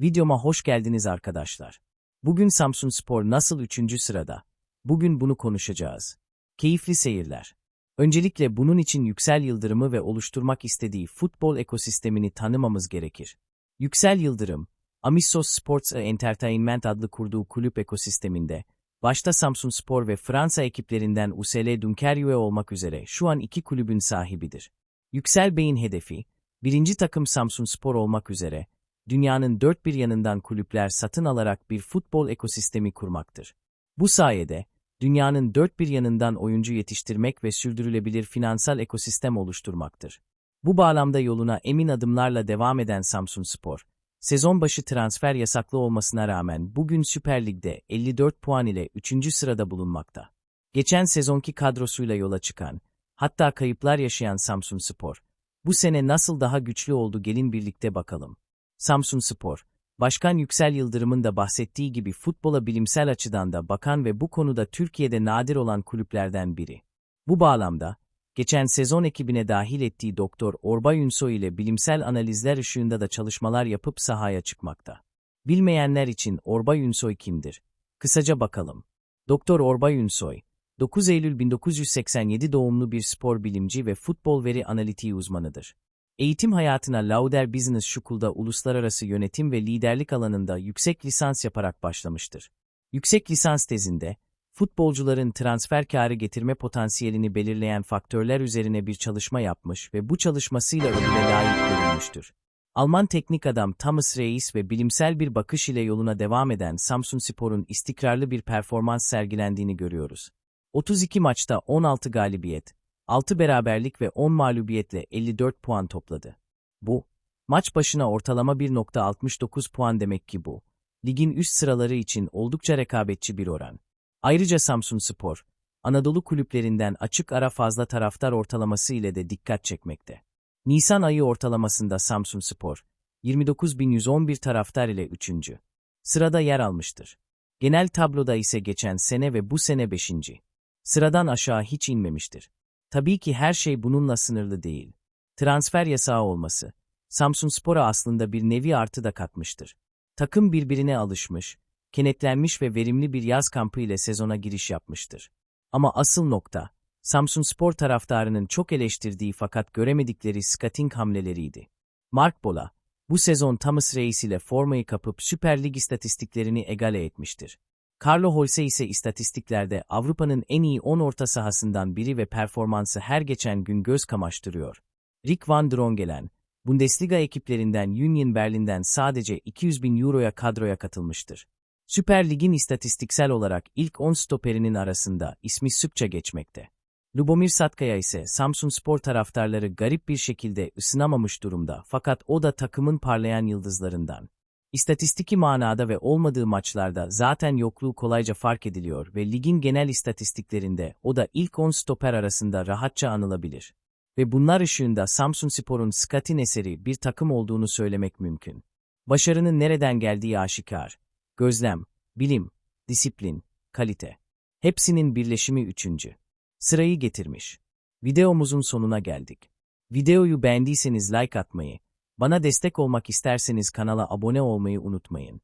Videoma hoş geldiniz arkadaşlar. Bugün Samsun Spor nasıl 3. sırada? Bugün bunu konuşacağız. Keyifli seyirler. Öncelikle bunun için Yüksel Yıldırım'ı ve oluşturmak istediği futbol ekosistemini tanımamız gerekir. Yüksel Yıldırım, Amissos Sports Entertainment adlı kurduğu kulüp ekosisteminde, başta Samsun Spor ve Fransa ekiplerinden USL Dunkerque olmak üzere şu an iki kulübün sahibidir. Yüksel Bey'in hedefi, birinci takım Samsun Spor olmak üzere, dünyanın dört bir yanından kulüpler satın alarak bir futbol ekosistemi kurmaktır. Bu sayede, dünyanın dört bir yanından oyuncu yetiştirmek ve sürdürülebilir finansal ekosistem oluşturmaktır. Bu bağlamda yoluna emin adımlarla devam eden Samsun Spor, sezon başı transfer yasaklı olmasına rağmen bugün Süper Lig'de 54 puan ile 3. sırada bulunmakta. Geçen sezonki kadrosuyla yola çıkan, hatta kayıplar yaşayan Samsun Spor, bu sene nasıl daha güçlü oldu gelin birlikte bakalım. Samsun Spor, Başkan Yüksel Yıldırım'ın da bahsettiği gibi futbola bilimsel açıdan da bakan ve bu konuda Türkiye'de nadir olan kulüplerden biri. Bu bağlamda, geçen sezon ekibine dahil ettiği Doktor Orbay Ünsoy ile bilimsel analizler ışığında da çalışmalar yapıp sahaya çıkmakta. Bilmeyenler için Orbay Ünsoy kimdir? Kısaca bakalım. Doktor Orbay Ünsoy, 9 Eylül 1987 doğumlu bir spor bilimci ve futbol veri analitiği uzmanıdır. Eğitim hayatına Lauder Business School'da uluslararası yönetim ve liderlik alanında yüksek lisans yaparak başlamıştır. Yüksek lisans tezinde, futbolcuların transfer karı getirme potansiyelini belirleyen faktörler üzerine bir çalışma yapmış ve bu çalışmasıyla ödüle layık görülmüştür. Alman teknik adam Thomas Reis ve bilimsel bir bakış ile yoluna devam eden Samsun Spor'un istikrarlı bir performans sergilendiğini görüyoruz. 32 maçta 16 galibiyet, 6 beraberlik ve 10 mağlubiyetle 54 puan topladı. Bu, maç başına ortalama 1.69 puan demek ki bu. Ligin üst sıraları için oldukça rekabetçi bir oran. Ayrıca Samsun Spor, Anadolu kulüplerinden açık ara fazla taraftar ortalaması ile de dikkat çekmekte. Nisan ayı ortalamasında Samsun Spor, 29.111 taraftar ile 3. sırada yer almıştır. Genel tabloda ise geçen sene ve bu sene 5. sıradan aşağı hiç inmemiştir. Tabii ki her şey bununla sınırlı değil. Transfer yasağı olması, Samsun Spor'a aslında bir nevi artı da katmıştır. Takım birbirine alışmış, kenetlenmiş ve verimli bir yaz kampı ile sezona giriş yapmıştır. Ama asıl nokta, Samsun Spor taraftarının çok eleştirdiği fakat göremedikleri scouting hamleleriydi. Mark Bola, bu sezon Thomas Reis ile formayı kapıp Süper Lig istatistiklerini egale etmiştir. Carlo Holse ise istatistiklerde Avrupa'nın en iyi 10 orta sahasından biri ve performansı her geçen gün göz kamaştırıyor. Rick van Drongelen, Bundesliga ekiplerinden Union Berlin'den sadece 200 bin euroya kadroya katılmıştır. Süper Lig'in istatistiksel olarak ilk 10 stoperinin arasında ismi sıkça geçmekte. Lubomir Satkaya ise Samsun Spor taraftarları garip bir şekilde ısınamamış durumda fakat o da takımın parlayan yıldızlarından. İstatistiki manada ve olmadığı maçlarda zaten yokluğu kolayca fark ediliyor ve ligin genel istatistiklerinde o da ilk 10 stoper arasında rahatça anılabilir. Ve bunlar ışığında Samsun Spor'un Skatin eseri bir takım olduğunu söylemek mümkün. Başarının nereden geldiği aşikar. Gözlem, bilim, disiplin, kalite. Hepsinin birleşimi üçüncü. Sırayı getirmiş. Videomuzun sonuna geldik. Videoyu beğendiyseniz like atmayı, bana destek olmak isterseniz kanala abone olmayı unutmayın.